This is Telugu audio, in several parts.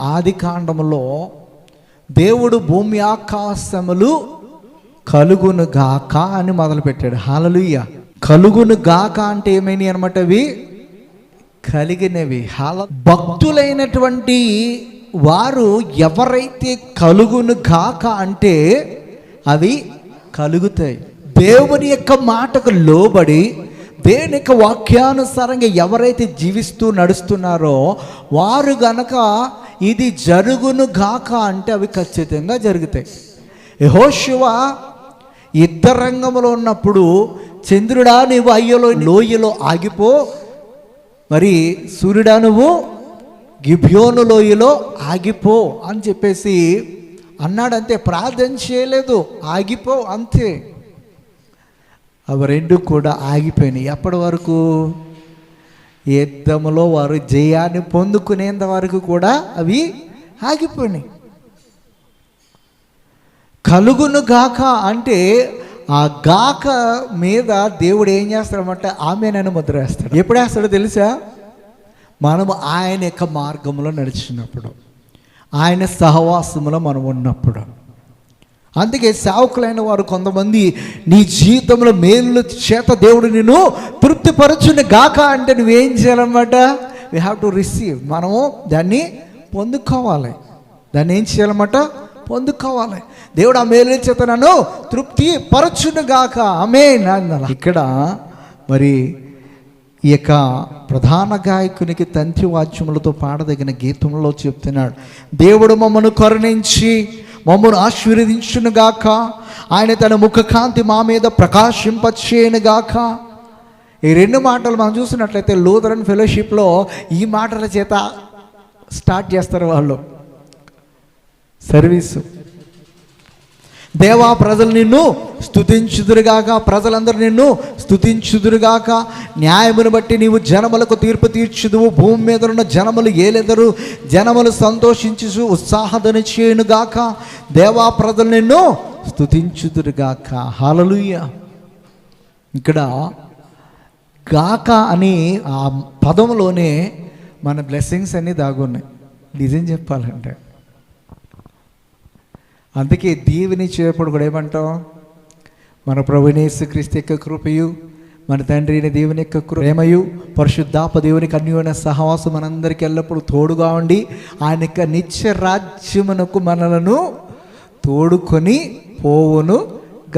ఆది కాండములో దేవుడు భూమి ఆకాశములు కలుగును గాక అని మొదలుపెట్టాడు. హాలలుయ్య కలుగును గాక అంటే ఏమైనాయి అనమాట అవి? కలిగినవి. హాల భక్తులైనటువంటి వారు ఎవరైతే కలుగును గాక అంటే అవి కలుగుతాయి. దేవుని యొక్క మాటకు లోబడి దేని యొక్క వాక్యానుసారంగా ఎవరైతే జీవిస్తూ నడుస్తున్నారో వారు గనక ఇది జరుగును గాక అంటే అవి ఖచ్చితంగా జరుగుతాయి. యహోశివ యుద్ధ రంగంలో ఉన్నప్పుడు చంద్రుడా నీవు అయ్యలో లోయలో ఆగిపో. మరి సూర్యుడా నువ్వు గిబ్యోను లోయలో ఆగిపో అని చెప్పేసి అన్నాడంతే. ప్రార్థన చేయలేదు ఆగిపో అంతే. అవి రెండు కూడా ఆగిపోయినాయి. ఎప్పటి వరకు యుద్ధములో వారు జయాన్ని పొందుకునేంత వరకు కూడా అవి ఆగిపోయినాయి. కలుగును గాక అంటే ఆ గాక మీద దేవుడు ఏం చేస్తాడమంటే నన్ను ముద్ర వేస్తాడు. ఎప్పుడు వేస్తాడో తెలుసా? మనము ఆయన యొక్క మార్గంలో నడిచినప్పుడు ఆయన సహవాసంలో మనం ఉన్నప్పుడు. అందుకే సేవకులైన వారు కొంతమంది నీ జీవితంలో మేలు చేత దేవుడు నిన్ను తృప్తిపరచుని గాక అంటే నువ్వేం చేయాలన్నమాట? వీ హ్యావ్ టు రిసీవ్ మనము దాన్ని పొందుకోవాలి. దాన్ని ఏం చేయాలన్నమాట? పొందుకోవాలి. దేవుడు ఆ మేలు చేత నన్ను తృప్తి పరచును గాక ఆమె ఇక్కడ మరి ఈ యొక్క ప్రధాన గాయకునికి తంత్రి వాద్యములతో పాడదగిన గీతంలో చెప్తున్నాడు. దేవుడు మమ్మను కరుణించి మమ్మను ఆశీర్వదించునుగాక. ఆయన తన ముఖకాంతి మా మీద ప్రకాశింపచేయనుగాక. ఈ రెండు మాటలు మనం చూసినట్లయితే లూథరన్ ఫెలోషిప్లో ఈ మాటల చేత స్టార్ట్ చేస్తారు వాళ్ళు. సర్వీసు. దేవా ప్రజలు నిన్ను స్థుతించుదురుగాక ప్రజలందరూ నిన్ను స్థుతించుదురుగాక న్యాయమును బట్టి నీవు జనములకు తీర్పు తీర్చుదువు భూమి మీద ఉన్న జనములు ఏలెదరు జనములు సంతోషించు ఉత్సాహదని చేయునుగాక. దేవా ప్రజలు నిన్ను స్థుతించుదురుగాక హాలలుయ్య ఇక్కడ గాక అని ఆ పదంలోనే మన బ్లెస్సింగ్స్ అన్నీ దాగున్నాయి. నిజం చెప్పాలంటే అందుకే దీవిని చేపడు కూడా ఏమంటాం? మన ప్రభునేసు క్రీస్తు యొక్క కృపయు మన తండ్రి అయిన దేవుని యొక్క ప్రేమయు పరిశుద్ధాప దేవునికి అన్యోన్య సహవాసం మనందరికీ ఎల్లప్పుడూ తోడుగా ఉండి ఆయన యొక్క నిత్య రాజ్యమునకు మనలను తోడుకొని పోవును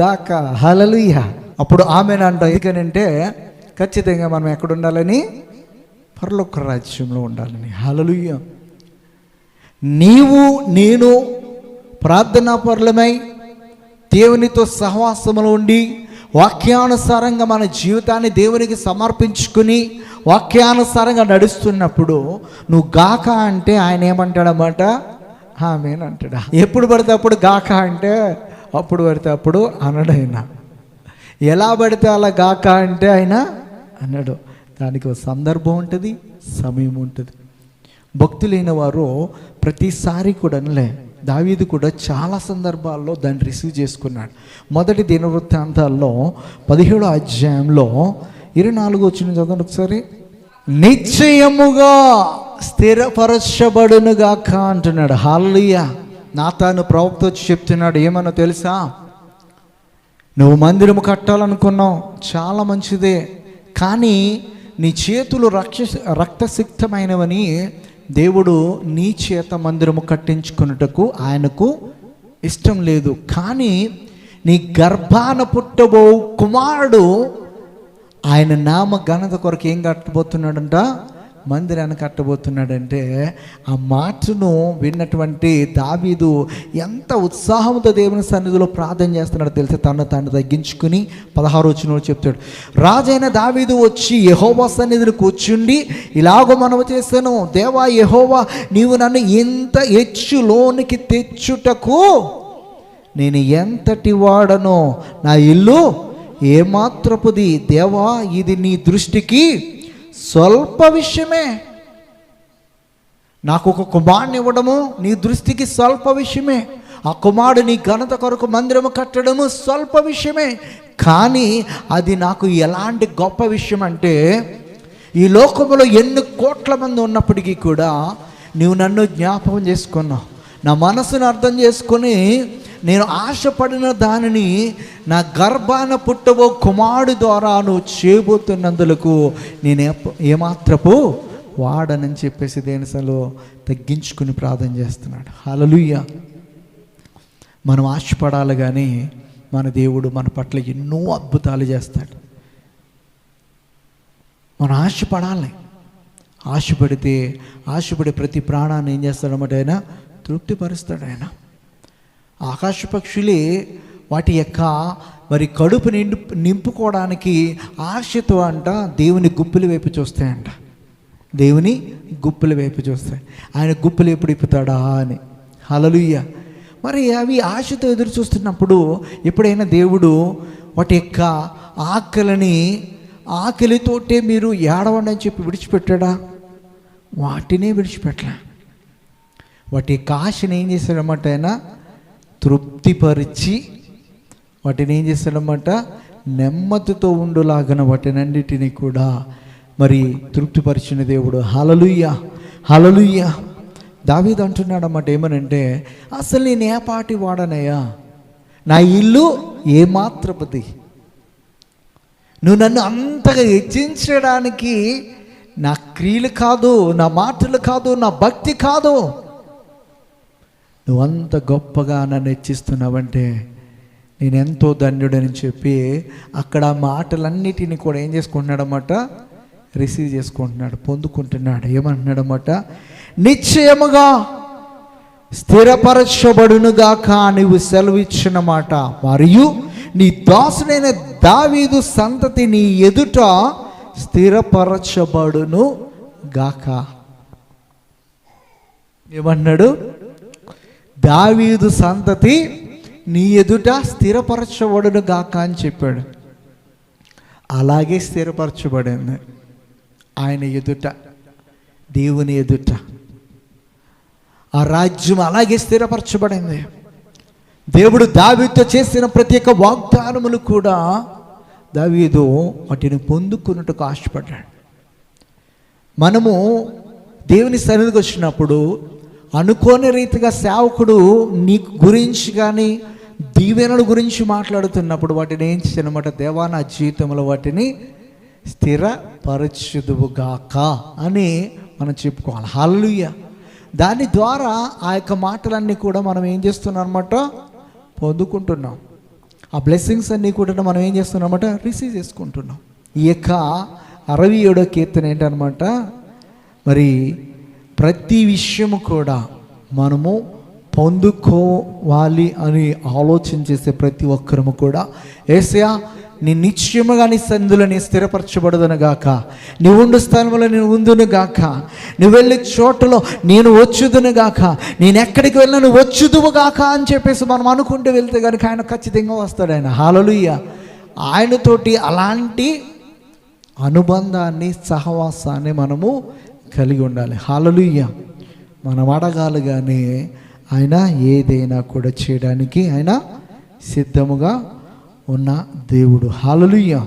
గాక. హలలుయ అప్పుడు ఆమెను అంటాం. ఎందుకనంటే ఖచ్చితంగా మనం ఎక్కడ ఉండాలని? రాజ్యంలో ఉండాలని. హలలుయ నీవు నేను ప్రార్థనాపరులమై దేవునితో సహవాసములో ఉండి వాక్యానుసారంగా మన జీవితాన్ని దేవునికి సమర్పించుకుని వాక్యానుసారంగా నడుస్తున్నప్పుడు నువ్వు గాక అంటే ఆయన ఏమంటాడన్నమాట ఆమెన్ అంటాడా? ఎప్పుడు పడితే అప్పుడు గాక అంటే అప్పుడు పడితే అప్పుడు అనడైనా ఎలా పడితే అలా గాక అంటే ఆయన అన్నాడు దానికి ఒక సందర్భం ఉంటుంది సమయం ఉంటుంది. భక్తులైన వారు ప్రతిసారి కూడా అనలే దావీదు కూడా చాలా సందర్భాల్లో దాన్ని రిసీవ్ చేసుకున్నాడు. మొదటి దినవృత్తాంతాల్లో పదిహేడో అధ్యాయంలో ఇరవై నాలుగు వచ్చిన చదవండి ఒకసారి. నిశ్చయముగా స్థిరపరచబడునుగాక అంటున్నాడు. హాలయ్య నా తాను ప్రవక్త వచ్చి చెప్తున్నాడు. ఏమన్నా తెలుసా? నువ్వు మందిరము కట్టాలనుకున్నావు. చాలా మంచిదే. కానీ నీ చేతులు రక్ష రక్తసిక్తమైనవని దేవుడు నీ చేత మందిరము కట్టించుకున్నటకు ఆయనకు ఇష్టం లేదు. కానీ నీ గర్భాన పుట్టబో కుమారుడు ఆయన నామ ఘనత కొరకు ఏం కట్టబోతున్నాడంట? మందిరాన్ని కట్టబోతున్నాడంటే ఆ మాటను విన్నటువంటి దావీదు ఎంత ఉత్సాహంతో దేవుని సన్నిధిలో ప్రార్థన చేస్తున్నాడో తెలిసి తను తాను తగ్గించుకుని పదహారు వచ్చిన చెప్తాడు. రాజైన దావీదు వచ్చి యహోవా సన్నిధిని కూర్చుండి ఇలాగో మనం చేశాను. దేవా యహోవా నీవు నన్ను ఎంత హెచ్చులోనికి తెచ్చుటకు నేను ఎంతటి వాడనో? నా ఇల్లు ఏమాత్రపుది? దేవా ఇది నీ దృష్టికి స్వల్ప విషయమే. నాకు ఒక కుమారుని ఇవ్వడము నీ దృష్టికి స్వల్ప విషయమే. ఆ కుమారుడు నీ ఘనత కొరకు మందిరము కట్టడము స్వల్ప విషయమే. కానీ అది నాకు ఎలాంటి గొప్ప విషయం అంటే ఈ లోకంలో ఎన్ని కోట్ల మంది ఉన్నప్పటికీ కూడా నువ్వు నన్ను జ్ఞాపకం చేసుకున్నావు. నా మనసును అర్థం చేసుకొని నేను ఆశపడిన దానిని నా గర్భాన పుట్టబో కుమారుడు ద్వారా నువ్వు చేయబోతున్నందులకు నేను ఏమాత్రపు వాడనని చెప్పేసి దేనిసలో తగ్గించుకుని ప్రార్థన చేస్తున్నాడు. హలలుయ్య మనం ఆశపడాలి కానీ మన దేవుడు మన పట్ల ఎన్నో అద్భుతాలు చేస్తాడు. మనం ఆశపడాలి. ఆశపడితే ఆశపడే ప్రతి ప్రాణాన్ని ఏం చేస్తాడన్నమాట ఆయన? తృప్తిపరుస్తాడు ఆయన. ఆకాశ పక్షులే వాటి యొక్క మరి కడుపు నిండు నింపుకోవడానికి ఆశతో అంట దేవుని గుప్పుల వైపు చూస్తాయంట. దేవుని గుప్పుల వైపు చూస్తాయి. ఆయన గుప్పులు ఎప్పుడు ఇప్పుతాడా అని. హలలుయ్య మరి అవి ఆశతో ఎదురు చూస్తున్నప్పుడు ఎప్పుడైనా దేవుడు వాటి యొక్క ఆకలిని ఆకలితోటే మీరు ఏడవండి అని చెప్పి విడిచిపెట్టాడా? వాటినే విడిచిపెట్టలే. వాటి యొక్క ఆశని ఏం చేశాడన్నమాట ఆయన తృప్తిపరిచి వాటిని ఏం చేస్తాడనమాట నెమ్మదితో ఉండులాగన వాటినన్నిటినీ కూడా మరి తృప్తిపరిచిన దేవుడు. హలలుయ్య హలలుయ్య దావీద్ అంటున్నాడన్నమాట ఏమనంటే అసలు నేను ఏ పాటి వాడనయ్యా? నా ఇల్లు ఏమాత్రపతి నువ్వు నన్ను అంతగా హెచ్చించడానికి నా క్రియలు కాదు నా మాటలు కాదు నా భక్తి కాదు. నువ్వు అంత గొప్పగా నన్ను హెచ్చిస్తున్నావంటే నేను ఎంతో ధన్యుడని చెప్పి అక్కడ ఆ మాటలన్నిటిని కూడా ఏం చేసుకుంటున్నాడన్నమాట? రిసీవ్ చేసుకుంటున్నాడు పొందుకుంటున్నాడు. ఏమంటున్నాడన్నమాట నిశ్చయముగా స్థిరపరచబడునుగాక నీవు సెలవిచ్చిన మాట. మరియు నీ దాసుడైన దావీదు సంతతి నీ ఎదుట స్థిరపరచబడును గాక ఏమన్నాడు? దావీదు సంతతి నీ ఎదుట స్థిరపరచబడును గాక అని చెప్పాడు. అలాగే స్థిరపరచబడింది ఆయన ఎదుట దేవుని ఎదుట. ఆ రాజ్యం అలాగే స్థిరపరచబడింది. దేవుడు దావీతో చేసిన ప్రతి ఒక్క వాగ్దానములు కూడా దావీదు వాటిని పొందుకున్నట్టుకు ఆశపడ్డాడు. మనము దేవుని సన్నిధికి వచ్చినప్పుడు అనుకోని రీతిగా సేవకుడు నీ గురించి కానీ దీవెనల గురించి మాట్లాడుతున్నప్పుడు వాటిని ఏం చేయనమాట దేవా నా జీవితంలో వాటిని స్థిరపరచుదువుగాక అని మనం చెప్పుకోవాలి. హల్లుయ్య దాని ద్వారా ఆ యొక్క మాటలన్నీ కూడా మనం ఏం చేస్తున్నాం అనమాట పొందుకుంటున్నాం. ఆ బ్లెస్సింగ్స్ అన్నీ కూడా మనం ఏం చేస్తున్నాం అనమాట రిసీవ్ చేసుకుంటున్నాం. ఈ యొక్క అరవై ఏడో కీర్తన ఏంటనమాట మరి ప్రతి విషయము కూడా మనము పొందుకోవాలి అని ఆలోచన చేసే ప్రతి ఒక్కరము కూడా ఏసయా నీ నిశ్చయముగా నీ సందులో నీ స్థిరపరచబడదును గాక. నీ ఉండు స్థలంలో నేను ఉందును గాక. నువ్వు వెళ్ళే చోటలో నేను వచ్చుదును గాక. నేను ఎక్కడికి వెళ్ళినా నువ్వు వచ్చుదువు గాక అని చెప్పేసి మనం అనుకుంటూ వెళ్తే కనుక ఆయన ఖచ్చితంగా వస్తాడు ఆయన. హాలలుయ్య ఆయనతోటి అలాంటి అనుబంధాన్ని సహవాసాన్ని మనము కలిగి ఉండాలి. హాలలుయ్య మనం అడగాలి కానీ ఆయన ఏదైనా కూడా చేయడానికి ఆయన సిద్ధముగా ఉన్న దేవుడు. హాలలుయ్య